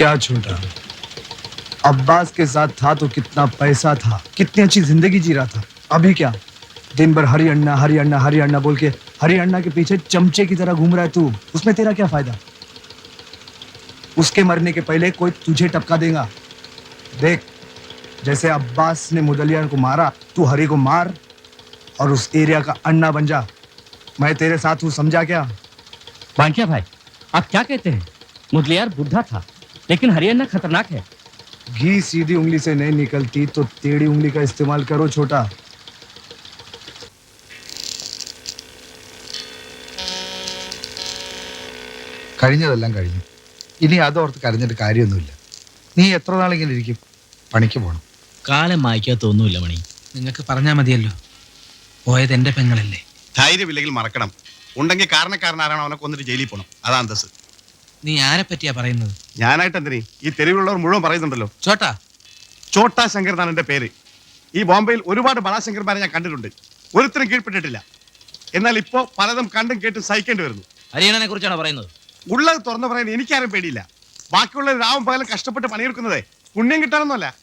क्या छोटा अब्बास के साथ था तो कितना पैसा था कितनी अच्छी ज़िंदगी जी रहा था। अभी क्या? दिन भर हरी अण्णा हरी अण्णा हरी अण्णा बोल के हरी अण्णा के पीछे चमचे की तरह घूम रहा है तू। उसमें तेरा क्या फ़ायदा? उसके मरने के पहले कोई तुझे टपका देगा। देख जैसे अब्बास ने मुदलिया को मारा तू हरी को मार और उस एरिया का अन्ना बन जा। मैं तेरे साथ हूँ समझा क्या? बांकिया भाई आप क्या कहते हैं? मुदलियार बुद्धा था। लेकिन हरियाणा खतरनाक है घी सीधी उंगली से नहीं निकलती तो टेढ़ी उंगली का इस्तेमाल करो छोटा കഴിഞ്ഞതെല്ലാം കഴിഞ്ഞു ഇനി അതോർത്ത് കരഞ്ഞിട്ട് കാര്യമൊന്നുമില്ല നീ എത്ര നാളിങ്ങനെ ഇരിക്കും പണിക്ക് പോകണം കാലം മായ്ക്കാത്തൊന്നുമില്ല മണി നിങ്ങൾക്ക് പറഞ്ഞാൽ മതിയല്ലോ പോയത് എന്റെ പെങ്ങളല്ലേ ധൈര്യമില്ലെങ്കിൽ മറക്കണം ഉണ്ടെങ്കിൽ കാരണക്കാരനാരാണോ അവനെ കൊന്നിട്ട് ജയിലിൽ പോകണം അതാ അന്തസ് നീ ആരെ പറ്റിയാ പറയുന്നത്? ഞാനായിട്ട് എന്തിനീ? ഈ തെരുവിലുള്ളവർ മുഴുവൻ പറയുന്നുണ്ടല്ലോ. ചോട്ടാ. ചോട്ടാ ശങ്കർ എന്നാണ് എന്റെ പേര്. ഈ ബോംബെയിൽ ഒരുപാട് ബളാശങ്കർമാരെ ഞാൻ കണ്ടിട്ടുണ്ട്. ഒരുത്തരും കീഴ്പ്പെട്ടിട്ടില്ല. എന്നാൽ ഇപ്പോ പലതും കണ്ടും കേട്ടും സഹിക്കേണ്ടി വരുന്നു. ഹരിയാണനെ കുറിച്ചാണ് പറയുന്നത്? ഉള്ളത് തുറന്നു പറയാൻ എനിക്കാരും പേടിയില്ല. ബാക്കിയുള്ള രാവും പകലും കഷ്ടപ്പെട്ട് പണിയെടുക്കുന്നതേ പുണ്യം കിട്ടാനൊന്നുമല്ല.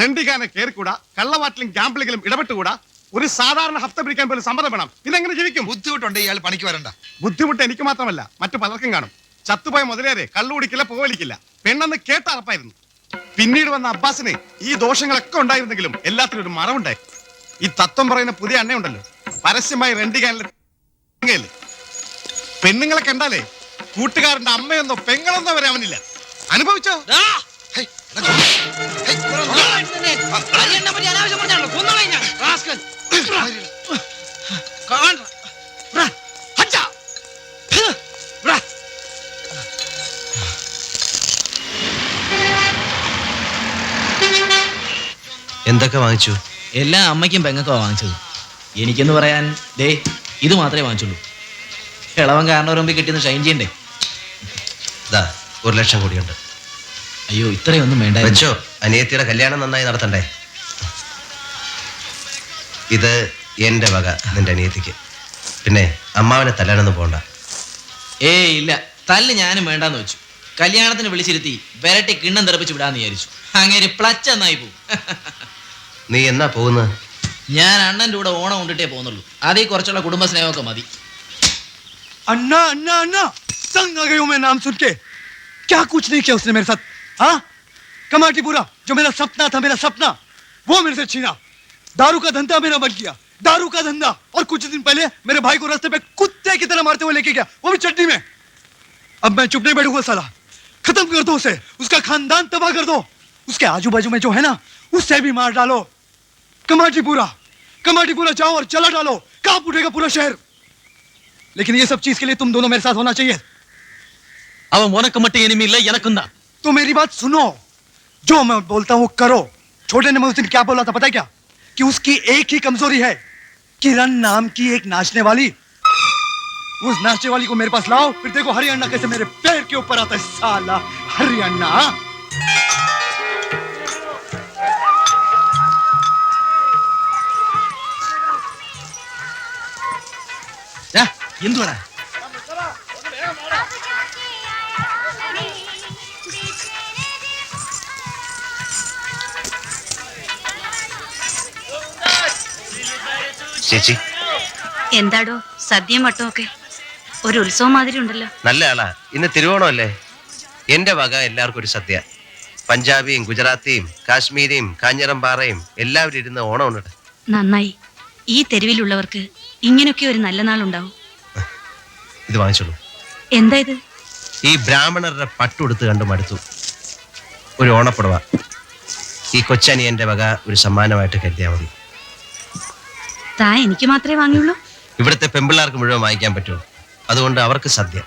റെണ്ടിക്കാനെ കയറിക്കൂടാ കള്ളവാട്ടിലും ഗ്യാമ്പിളിലും ഇടപെട്ടുകൂടാ. ഒരു സാധാരണ ഹഫ്ത പിടിക്കാൻ പോലും സമ്മതം വേണം. പിന്നെങ്ങനെ ജീവിക്കും? ബുദ്ധിമുട്ടുണ്ട് ഇയാൾ പണിക്ക് വരണ്ട. ബുദ്ധിമുട്ട് എനിക്ക് മാത്രമല്ല മറ്റു പലർക്കും കാണും. ചത്തുപോയ മുതലേറെ കള്ളു കുടിക്കില്ല പോവലിക്കില്ല പെണ്ണെന്ന് കേട്ട അറപ്പായിരുന്നു. പിന്നീട് വന്ന അബ്ബാസിന് ഈ ദോഷങ്ങളൊക്കെ ഉണ്ടായിരുന്നെങ്കിലും എല്ലാത്തിനും ഒരു മറവുണ്ടായി. ഈ തത്വം പറയുന്ന പുതിയ അണ്ണയുണ്ടല്ലോ പരസ്യമായി റെണ്ടിക്കാനിലെ പെണ്ണുങ്ങളെ കണ്ടാലേ കൂട്ടുകാരന്റെ അമ്മയെന്നോ പെങ്ങളെന്നോ വരെ അവനില്ല. അനുഭവിച്ചോ? എന്തൊക്കെ വാങ്ങിച്ചു? എല്ലാ അമ്മയ്ക്കും പെങ്ങൾക്കോ വാങ്ങിച്ചത്. എനിക്കെന്ന് പറയാൻ ദേ ഇത് മാത്രമേ വാങ്ങിച്ചുള്ളൂ. ഇളവൻ കാരണം വരുമ്പോൾ കിട്ടിയെന്ന് ഷൈൻ ചെയ്യണ്ടേ ഇതാ ഒരു ലക്ഷം കൂടിയുണ്ട്. അയ്യോ ഇത്രയൊന്നും വേണ്ട വെച്ചോ അനിയത്തിയുടെ കല്യാണം നന്നായി നടത്തണ്ടേ? ഇത് എന്റെ വക നിന്റെ അനിയത്തിക്ക്. പിന്നെ അമ്മാവനെ തല്ലാനൊന്നും പോണ്ട. ഏ ഇല്ല. തല്ല് ഞാനും വേണ്ടാന്ന് വെച്ചു. കല്യാണത്തിന് വിളിച്ചിരുത്തി വരട്ടി കിണ്ണം തെറപ്പിച്ച് വിടാന്ന് വിചാരിച്ചു. അങ്ങനെ പ്ലച്ച് എന്നായി പോകും നീ എന്നാ പോകുന്നത് ഞാൻ അണ്ണൻ്റെ കൂടെ ഓണം കൊണ്ടിട്ടേ പോകുന്നുള്ളൂ അതേ കുറച്ചുള്ള കുടുംബ സ്നേഹമൊക്കെ മതി अन्ना अन्ना अन्ना तंग आ गई हूं मैं नाम सुन के क्या कुछ नहीं किया उसने मेरे साथ हाँ कमाटी पूरा जो मेरा सपना था मेरा सपना वो मेरे से छीना दारू का धंधा मेरा बन गया दारू का धंधा और कुछ दिन पहले मेरे भाई को रास्ते पे कुत्ते की तरह मारते हुए लेके गया वो भी चट्टी में अब मैं चुप नहीं बैठूंगा साला खत्म कर दो उसे उसका खानदान तबाह कर दो उसके आजू बाजू में जो है ना उससे भी मार डालो कमाटीपुरा कमाटीपुरा जाओ और चला डालो। कहाँ उठेगा पूरा शहर? लेकिन ये सब चीज़ के लिए तुम दोनों मेरे साथ होना चाहिए। அவன் உனக்கு மட்டும் இனிமே இல்லை எனக்கும் தான் तो मेरी बात सुनो। जो मैं बोलता हूँ करो। छोटे ने मैं उस दिन क्या बोला था पता क्या? कि उसकी एक ही कमज़ोरी है किरण नाम की एक नाचने वाली उस नाचने वाली को मेरे पास लाओ। फिर देखो हरियाणा कैसे मेरे पैर के ऊपर आता है साला हरियाणा। हाँ? എന്തുവാ ചേച്ചി. എന്താടോ സദ്യയും വട്ടവും ഒക്കെ ഒരു ഉത്സവം മാതിരി ഉണ്ടല്ലോ. നല്ല ആളാ. ഇന്ന് തിരുവോണമല്ലേ? എന്റെ വക എല്ലാവർക്കും ഒരു സദ്യ. പഞ്ചാബിയും ഗുജറാത്തിയും കാശ്മീരിയും കാഞ്ഞിറംപാറയും എല്ലാവരും ഇരുന്ന് ഓണം ഉണ്ട് നന്നായി. ഈ തെരുവിലുള്ളവർക്ക് ഇങ്ങനെയൊക്കെ ഒരു നല്ല നാളുണ്ടാവും. ഇത് വാങ്ങിച്ചോളൂ. എന്താ ഇത്? ഈ ബ്രാഹ്മണരുടെ പട്ടുടുത്ത് കണ്ട് മടുത്തു. ഒരു ഓണപ്പുടവ. ഈ കൊച്ചനി എന്റെ വക ഒരു സമ്മാനമായിട്ട് കരുതിയാൽ മതി. താ എനിക്ക് മാത്രമേ വാങ്ങിയുള്ളൂ. ഇവിടുത്തെ പെമ്പിള്ളാർക്ക് മുഴുവൻ വാങ്ങിക്കാൻ പറ്റുമോ അതുകൊണ്ട് അവർക്ക് സദ്യ.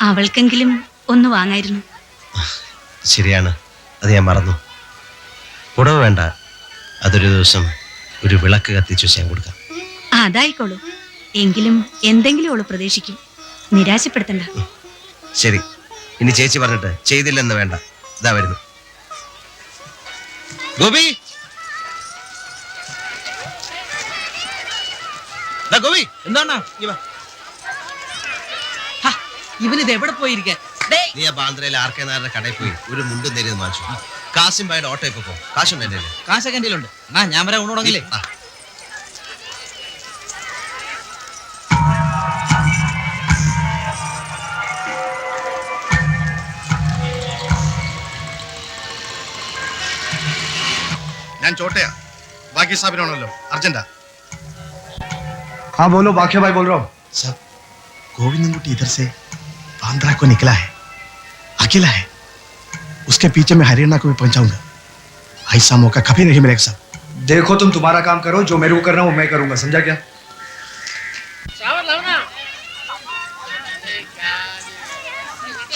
അവൾക്കെങ്കിലും ഒന്ന് വാങ്ങായിരുന്നു. ശരിയാണ്. അത് ഞാൻ മറന്നു. പുടവ വേണ്ട. അതൊരു ദിവസം ഒരു വിളക്ക് കത്തിച്ചു ഞാൻ കൊടുക്കാം. അതായിക്കോളൂ. എങ്കിലും എന്തെങ്കിലും അവൾ പ്രതീക്ഷിക്കും. നിരാശപ്പെടുത്തണ്ട. ശരി. ഇനി ചേച്ചി പറഞ്ഞിട്ട് ചെയ്തില്ലെന്ന് വേണ്ട. ഇതാ വരുന്നു. ഗോപി! ദാ ഗോപി എന്താണ് ഇവനിത് എവിടെ പോയിരിക്കാൻ നീ ആ ബാന്ദ്രയിൽ ആർ കെ നായരുടെ കടയിൽ പോയി ഒരു മുണ്ടും നേരിയത് വാങ്ങിച്ചു. കാസിം ബായുടെ ഓട്ടോ ഇപ്പൊ പോ. കാശുണ്ട് എന്റെ. കാശൊക്കെ എന്റെ ഉണ്ട് ഞാൻ വരെ ഊണുടങ്ങില്ലേ ഞാൻ ചോട്ടയാ ബാക്കി സാബിനാണല്ലോ അർജന്റാ हाँ बोलो बाखिया भाई बोल रहा हूँ सब गोविंदनगुटी इधर से बांद्रा को निकला है अकेला है उसके पीछे मैं हरियाणा को भी पहुंचाऊंगा ऐसा मौका कभी नहीं मिलेगा साहब देखो तुम तुम्हारा काम करो जो मेरे को करना है वो मैं करूंगा समझा क्या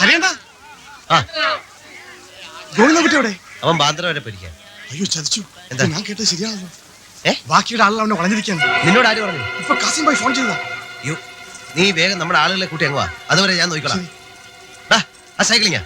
ഹരിയണ്ട ആ ഗോവിന്ദൻകുട്ടി എവിടെ അവൻ ബാന്ദ്ര വരെ പിടിക്കാൻ അയ്യോ ചതിച്ചു. എന്താ? ഞാൻ കേട്ടത് ശരിയാണല്ലോ. ഏ? ബാക്കിയുടെ ആളുകൾ അവനെ വളഞ്ഞിരിക്കാൻ നിന്നോട് ആര് പറഞ്ഞു? ഇപ്പൊ കാസിം ഭായി ഫോൺ ചെയ്തതാ. അയ്യോ നീ വേഗം നമ്മുടെ ആളുകളെ കൂട്ടി അങ്ങ് വാ. അതുവരെ ഞാൻ നോക്കിക്കോളാം. ആ സൈക്കിളിങ്ങാ.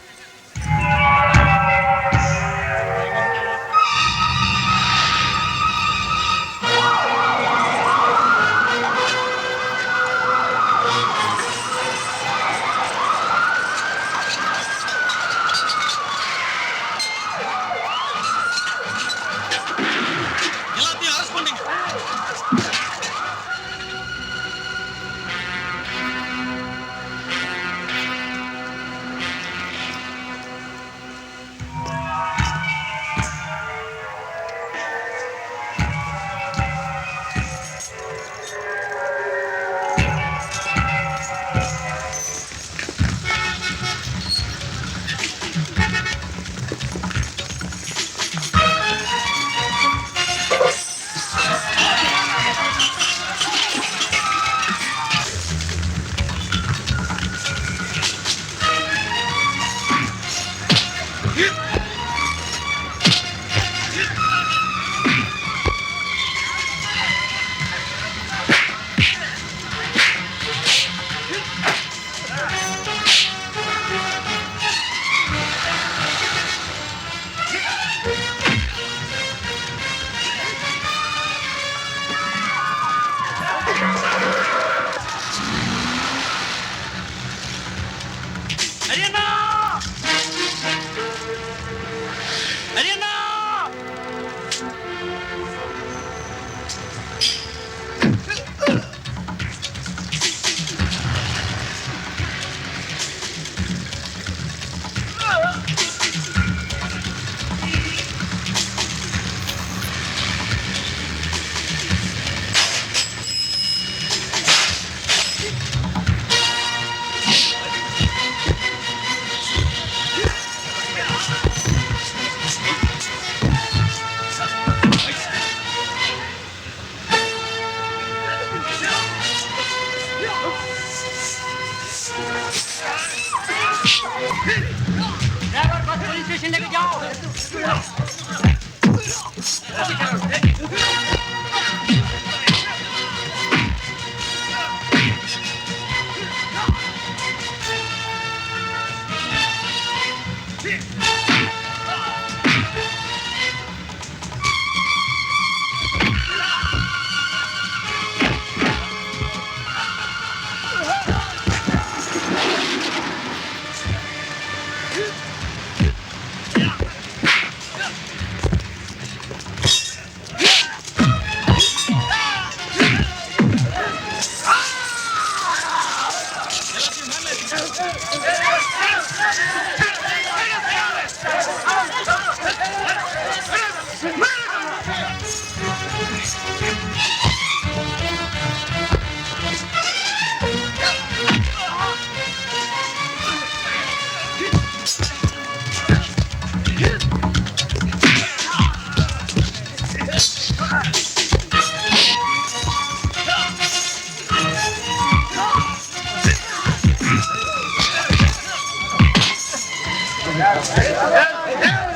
Ja,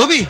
ഗോപി